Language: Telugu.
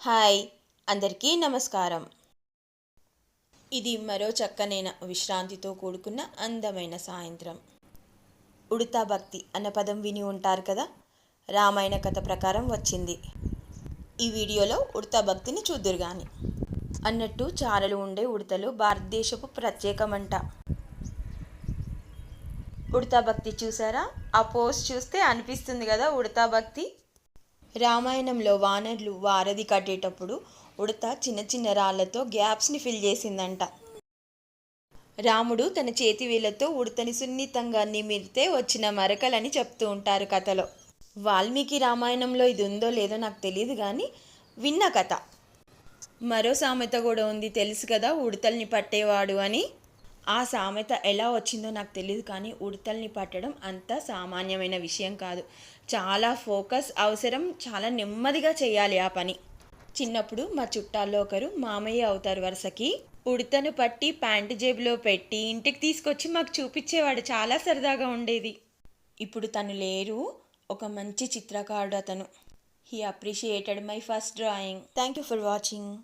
హాయ్ అందరికీ నమస్కారం. ఇది మరో చక్కనైన విశ్రాంతితో కూడుకున్న అందమైన సాయంత్రం. ఉడతా భక్తి అన్న పదం విని ఉంటారు కదా? రామాయణ కథ ప్రకారం వచ్చింది. ఈ వీడియోలో ఉడతా భక్తిని చూద్దురు గాని. అన్నట్టు చారలు ఉండే ఉడతలు భారతదేశపు ప్రత్యేకమంట. ఉడతా భక్తి చూసారా? ఆ పోస్ట్ చూస్తే అనిపిస్తుంది కదా ఉడతా భక్తి. రామాయణంలో వానర్లు వారధి కట్టేటప్పుడు ఉడత చిన్న చిన్న రాళ్ళతో గ్యాప్స్ని ఫిల్ చేసిందంట. రాముడు తన చేతి వేళ్ళతో ఉడతని సున్నితంగా నిమిరితే వచ్చిన మరకలని చెప్తూ ఉంటారు కథలో. వాల్మీకి రామాయణంలో ఇది ఉందో లేదో నాకు తెలియదు కానీ విన్న కథ. మరో సామెత కూడా ఉంది తెలుసు కదా ఉడతల్ని పట్టేవాడు అని. ఆ సామెత ఎలా వచ్చిందో నాకు తెలియదు కానీ ఉడతల్ని పట్టడం అంత సామాన్యమైన విషయం కాదు. చాలా ఫోకస్ అవసరం చాలా నెమ్మదిగా చేయాలి ఆ పని. చిన్నప్పుడు మా చుట్టాల్లో ఒకరు మామయ్య అవుతారు వరుసకి. ఉడతను పట్టి ప్యాంటు జేబులో పెట్టి ఇంటికి తీసుకొచ్చి మాకు చూపించేవాడు చాలా సరదాగా ఉండేది. ఇప్పుడు తను లేరు. ఒక మంచి చిత్రకారుడు అతను. He appreciated my first drawing thank you for watching